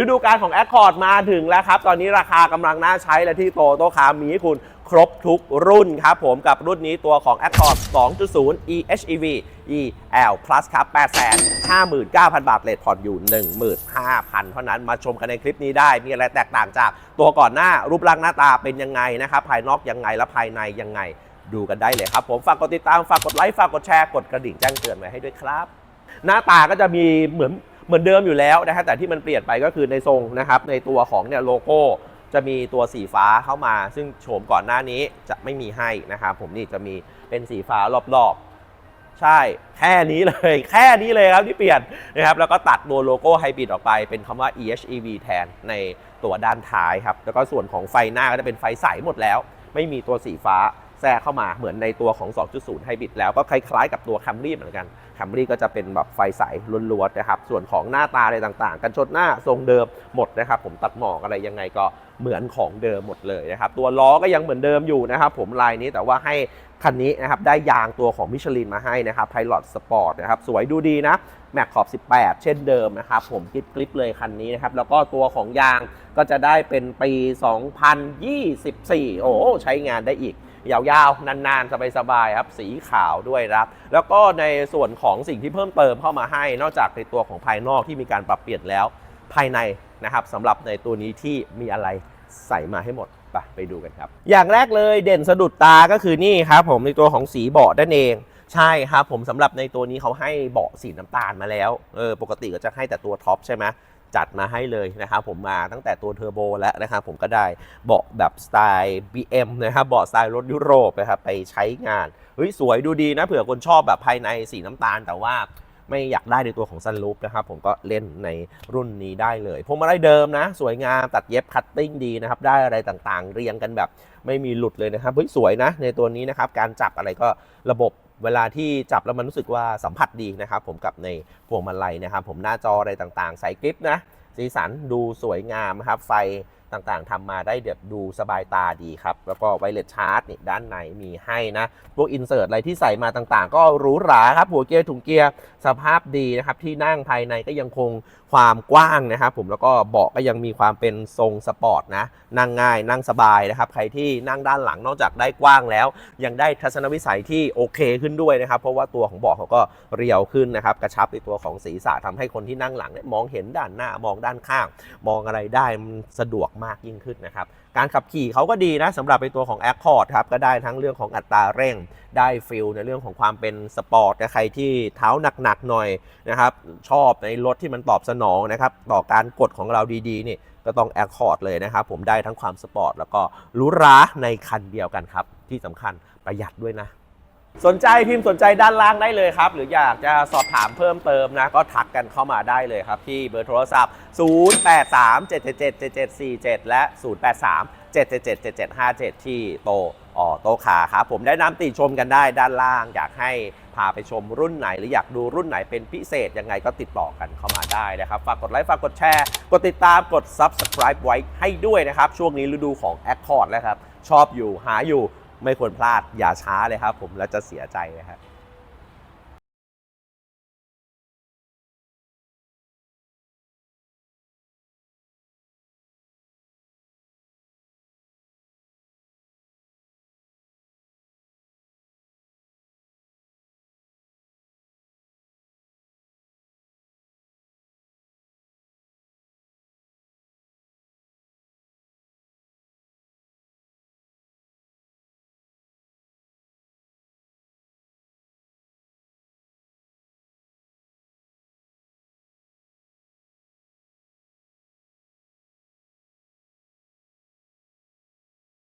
ฤดูกาลของ Accord มาถึงแล้วครับ ตอนนี้ราคากำลังน่าใช้และที่โตโต้คามีให้คุณครบทุกรุ่นครับผมกับรุ่นนี้ตัวของ Accord 2.0 eHEV EL Plus ครับ 859,000 บาทเลทผ่อนอยู่ 15,000 เท่านั้นมาชมกันในคลิปนี้ได้ มีอะไรแตกต่างจากตัวก่อนหน้ารูปร่างหน้าตาเป็นยังไงนะครับ ภายนอกยังไงและภายในยังไง ดูกันได้เลยครับผม ฝากกดติดตาม ฝากกดไลค์ ฝากกดแชร์ กดกระดิ่งแจ้งเตือนไว้ให้ด้วยครับ หน้าตาก็จะมีเหมือน เหมือนเดิมอยู่แล้วนะฮะแต่ที่มันเปลี่ยนไปก็คือในทรงนะครับในตัวของเนี่ยโลโก้จะมีตัวสีฟ้าเข้ามา ซึ่งโฉมก่อนหน้านี้จะไม่มีให้นะครับผมนี่จะมีเป็นสีฟ้ารอบๆ ใช่แค่นี้เลย แค่นี้เลยครับที่เปลี่ยนนะครับแล้วก็ตัดตัวโลโก้ไฮบริดออกไปเป็นคำว่า EHEV แทนในตัวด้านท้ายครับแล้วก็ส่วนของไฟหน้าก็จะเป็นไฟใสหมดแล้ว ไม่มีตัวสีฟ้า แทรกเข้ามาเหมือนในตัวของ 2.0 ไฮบริดแล้วก็คล้ายๆกับตัว Camry เหมือนกัน Camry ก็จะเป็นแบบไฟใสล้วนๆนะครับ ส่วนของหน้าตาอะไรต่างๆ กันชนหน้าทรงเดิมหมดนะครับ ผมตัดหมอกอะไรยังไงก็เหมือนของเดิมหมดเลยนะครับ ตัวล้อก็ยังเหมือนเดิมอยู่นะครับ ผมลายนี้แต่ว่าให้คันนี้นะครับได้ยางตัวของมิชลินมาให้นะครับ Pilot Sport นะครับสวยดูดีนะแม็กขอบ 18 เช่นเดิมนะครับ ผมกริบๆเลยคันนี้นะครับ แล้วก็ตัวของยางก็จะได้เป็นปี 2024 โอ้ใช้งานได้อีก ยาวๆ นานๆ สบายๆครับสีขาวด้วยครับแล้วก็ในส่วนของสิ่งที่เพิ่มเติมเข้ามาให้ นอกจากในตัวของภายนอกที่มีการปรับเปลี่ยนแล้ว ภายในนะครับสำหรับในตัวนี้ที่มีอะไรใส่มาให้หมดไปไปดูกันครับ อย่างแรกเลยเด่นสะดุดตาก็คือนี่ครับผมในตัวของสีเบาะนั่นเองใช่ครับผมสำหรับในตัวนี้เขาให้เบาะสีน้ำตาลมาแล้วเออปกติก็จะให้แต่ตัวท็อปใช่ไหม จัดมาให้เลยนะครับผมมาตั้งแต่ตัวเทอร์โบแล้วนะครับผมก็ได้เบาะแบบสไตล์ BM นะครับเบาะสไตล์รถยุโรปนะครับไปใช้งานเฮ้ยสวยดูดีนะเผื่อคนชอบแบบภายในสีน้ำตาล แต่ว่าไม่อยากได้ในตัวของซันรูปนะครับผมก็เล่นในรุ่นนี้ได้เลยพวงมาลัยเดิมนะ สวยงามตัดเย็บคัตติ้งดีนะครับ ได้อะไรต่างๆ เรียงกันแบบไม่มีหลุดเลยนะครับเฮ้ยสวยนะในตัวนี้นะครับ การจับอะไรก็ระบบ เวลาที่จับแล้วมันรู้สึกว่าสัมผัสดีนะครับ ผมกับในพวงมาลัยนะครับ ผมหน้าจออะไรต่างๆใส่กริปนะสีสันดูสวยงามครับไฟ ต่างๆทำมาได้เด็ดดูสบายตาดีครับ แล้วก็ไวเลสชาร์จนี่ด้านในมีให้นะ พวกอินเสิร์ตอะไรที่ใส่มาต่างๆ ก็หรูหราครับหัวเกียร์ถุงเกียร์สภาพดีนะครับ ที่นั่งภายในก็ยังคงความกว้างนะครับผมแล้วก็เบาะก็ยังมีความเป็นทรงสปอร์ตนะ นั่งง่ายนั่งสบายนะครับ ใครที่นั่งด้านหลังนอกจากได้กว้างแล้ว ยังได้ทัศนวิสัยที่โอเคขึ้นด้วยนะครับ เพราะว่าตัวของเบาะเขาก็เรียวขึ้นนะครับ กระชับในตัวของศีรษะทำให้คนที่นั่งหลังเนี่ยมองเห็นด้านหน้ามองด้านข้าง มองอะไรได้มันสะดวกมากยิ่งขึ้นนะครับ การขับขี่เขาก็ดีนะสำหรับในตัวของ Accord ครับก็ได้ทั้งเรื่องของอัตราเร่ง ได้ฟิลในเรื่องของความเป็นสปอร์ตใครที่เท้าหนักๆหน่อยนะครับชอบในรถที่มันตอบสนองนะครับต่อการกดของเราดีๆนี่ก็ต้อง Accord เลยนะครับผมได้ทั้งความสปอร์ตแล้วก็หรูหราในคันเดียวกันครับที่สำคัญประหยัดด้วยนะ สนใจพิมพ์สนใจด้านล่างได้เลยครับ หรืออยากจะสอบถามเพิ่มเติมนะ ก็ทักกันเข้ามาได้เลยครับ ที่เบอร์โทรศัพท์ 0837777747 และ 0837777757 ที่โตออโตคาครับผมได้นำติชมกันได้ด้านล่าง อยากให้พาไปชมรุ่นไหน หรืออยากดูรุ่นไหนเป็นพิเศษยังไงก็ติดต่อกันเข้ามาได้นะครับ ฝากกดไลค์ฝากกดแชร์ กดติดตามกด Subscribe ไว้ให้ด้วยนะครับ ช่วงนี้ฤดูของ Accord แล้วครับ ชอบอยู่หาอยู่ ไม่ควรพลาดอย่าช้าเลยครับผมแล้วจะเสียใจนะครับ